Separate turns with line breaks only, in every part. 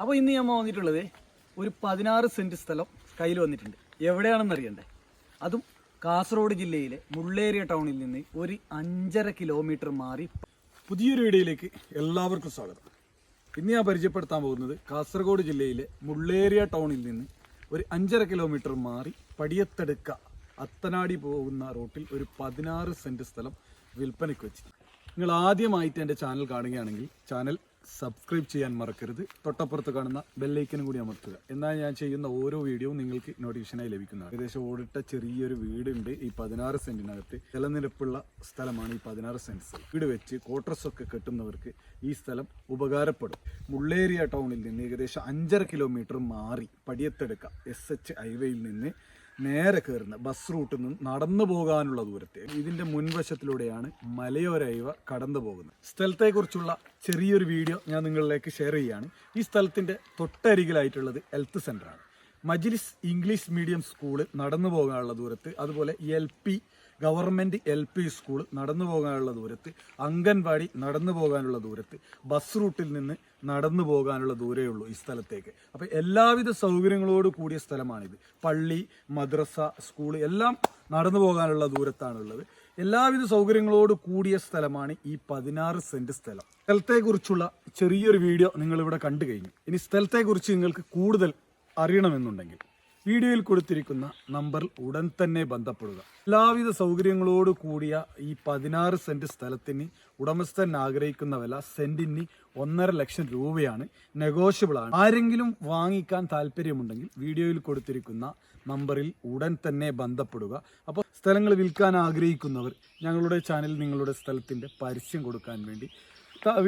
അപ്പോൾ ഇന്ന് നമ്മൾ വന്നിട്ടുള്ളത് ഒരു പതിനാറ് സെന്റ് സ്ഥലം കയ്യിൽ വന്നിട്ടുണ്ട് എവിടെയാണെന്ന് അറിയണ്ടേ അതും കാസർഗോഡ് ജില്ലയിലെ മുള്ളേരിയ ടൗണിൽ നിന്ന് ഒരു അഞ്ചര കിലോമീറ്റർ മാറി
പുതിയൊരു വീഡിയോയിലേക്ക് എല്ലാവർക്കും സ്വാഗതം ഇന്ന് ഞാൻ പരിചയപ്പെടുത്താൻ പോകുന്നത് കാസർഗോഡ് ജില്ലയിലെ മുള്ളേരിയ ടൗണിൽ നിന്ന് ഒരു അഞ്ചര കിലോമീറ്റർ മാറി പടിയത്തെടുക്ക അത്തനാടി പോകുന്ന റൂട്ടിൽ ഒരു പതിനാറ് സെന്റ് സ്ഥലം വിൽപ്പനയ്ക്ക് വെച്ച് നിങ്ങൾ ആദ്യമായിട്ട് എൻ്റെ ചാനൽ കാണുകയാണെങ്കിൽ ചാനൽ സബ്സ്ക്രൈബ് ചെയ്യാൻ മറക്കരുത് തൊട്ടപ്പുറത്ത് കാണുന്ന ബെല്ലൈക്കനും കൂടി അമർത്തുക എന്നാൽ ഞാൻ ചെയ്യുന്ന ഓരോ വീഡിയോയും നിങ്ങൾക്ക് നോട്ടിഫിക്കേഷനായി ലഭിക്കുന്നതാണ് ഏകദേശം ഓടിട്ട ചെറിയൊരു വീടുണ്ട് ഈ പതിനാറ് സെന്റിനകത്ത് ജലനിരപ്പുള്ള സ്ഥലമാണ് ഈ പതിനാറ് സെൻറ്റ്സ് വീട് വെച്ച് ക്വാർട്ടേഴ്സ് ഒക്കെ കെട്ടുന്നവർക്ക് ഈ സ്ഥലം ഉപകാരപ്പെടും മുള്ളേരിയ ടൗണിൽ നിന്ന് ഏകദേശം അഞ്ചര കിലോമീറ്റർ മാറി പടിയത്തെടുക്ക എസ് എച്ച് ഹൈവേയിൽ നിന്ന് നേരെ കയറുന്ന ബസ് റൂട്ടിൽ നിന്ന് നടന്നു പോകാനുള്ള ദൂരത്തെ ഇതിന്റെ മുൻവശത്തിലൂടെയാണ് മലയോര ഇവ കടന്നു പോകുന്നത് സ്ഥലത്തെക്കുറിച്ചുള്ള ചെറിയൊരു വീഡിയോ ഞാൻ നിങ്ങളിലേക്ക് ഷെയർ ചെയ്യുകയാണ് ഈ സ്ഥലത്തിന്റെ തൊട്ടരികിലായിട്ടുള്ളത് ഹെൽത്ത് സെന്ററാണ് മജിലിസ് ഇംഗ്ലീഷ് മീഡിയം സ്കൂൾ നടന്നു പോകാനുള്ള ദൂരത്ത് അതുപോലെ L P government L P school നടന്നു പോകാനുള്ള ദൂരത്ത് അംഗൻവാടി നടന്നു പോകാനുള്ള ദൂരത്ത് ബസ് റൂട്ടിൽ നിന്ന് നടന്നു പോകാനുള്ള ദൂരേ ഉള്ളൂ ഈ സ്ഥലത്തേക്ക് അപ്പോൾ എല്ലാവിധ സൗകര്യങ്ങളോട് കൂടിയ സ്ഥലമാണിത് പള്ളി മദ്രസ സ്കൂൾ എല്ലാം നടന്നു പോകാനുള്ള ദൂരത്താണുള്ളത് എല്ലാവിധ സൗകര്യങ്ങളോട് കൂടിയ സ്ഥലമാണ് ഈ പതിനാറ് സെന്റ് സ്ഥലം സ്ഥലത്തെക്കുറിച്ചുള്ള ചെറിയൊരു വീഡിയോ നിങ്ങളിവിടെ കണ്ടു കഴിഞ്ഞു ഇനി സ്ഥലത്തെക്കുറിച്ച് നിങ്ങൾക്ക് കൂടുതൽ അറിയണമെന്നുണ്ടെങ്കിൽ വീഡിയോയിൽ കൊടുത്തിരിക്കുന്ന നമ്പറിൽ ഉടൻ തന്നെ ബന്ധപ്പെടുക എല്ലാവിധ സൗകര്യങ്ങളോട് കൂടിയ ഈ പതിനാറ് സെന്റ് സ്ഥലത്തിന് ഉടമസ്ഥൻ ആഗ്രഹിക്കുന്ന വില സെന്റിന് ഒന്നര ലക്ഷം രൂപയാണ് നെഗോഷ്യബിൾ ആണ് ആരെങ്കിലും വാങ്ങിക്കാൻ താല്പര്യമുണ്ടെങ്കിൽ വീഡിയോയിൽ കൊടുത്തിരിക്കുന്ന നമ്പറിൽ ഉടൻ തന്നെ ബന്ധപ്പെടുക അപ്പോൾ സ്ഥലങ്ങൾ വിൽക്കാൻ ആഗ്രഹിക്കുന്നവർ ഞങ്ങളുടെ ചാനൽ നിങ്ങളുടെ സ്ഥലത്തിൻ്റെ പരസ്യം കൊടുക്കാൻ വേണ്ടി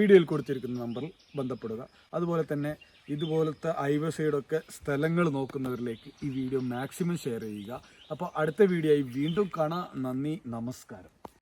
വീഡിയോയിൽ കൊടുത്തിരിക്കുന്ന നമ്പറിൽ ബന്ധപ്പെടുക അതുപോലെ തന്നെ ഇതുപോലത്തെ ഹൈവേ സൈഡൊക്കെ സ്ഥലങ്ങൾ നോക്കുന്നവരിലേക്ക് ഈ വീഡിയോ മാക്സിമം ഷെയർ ചെയ്യുക അപ്പോൾ അടുത്ത വീഡിയോ ആയി വീണ്ടും കാണാം നന്ദി നമസ്കാരം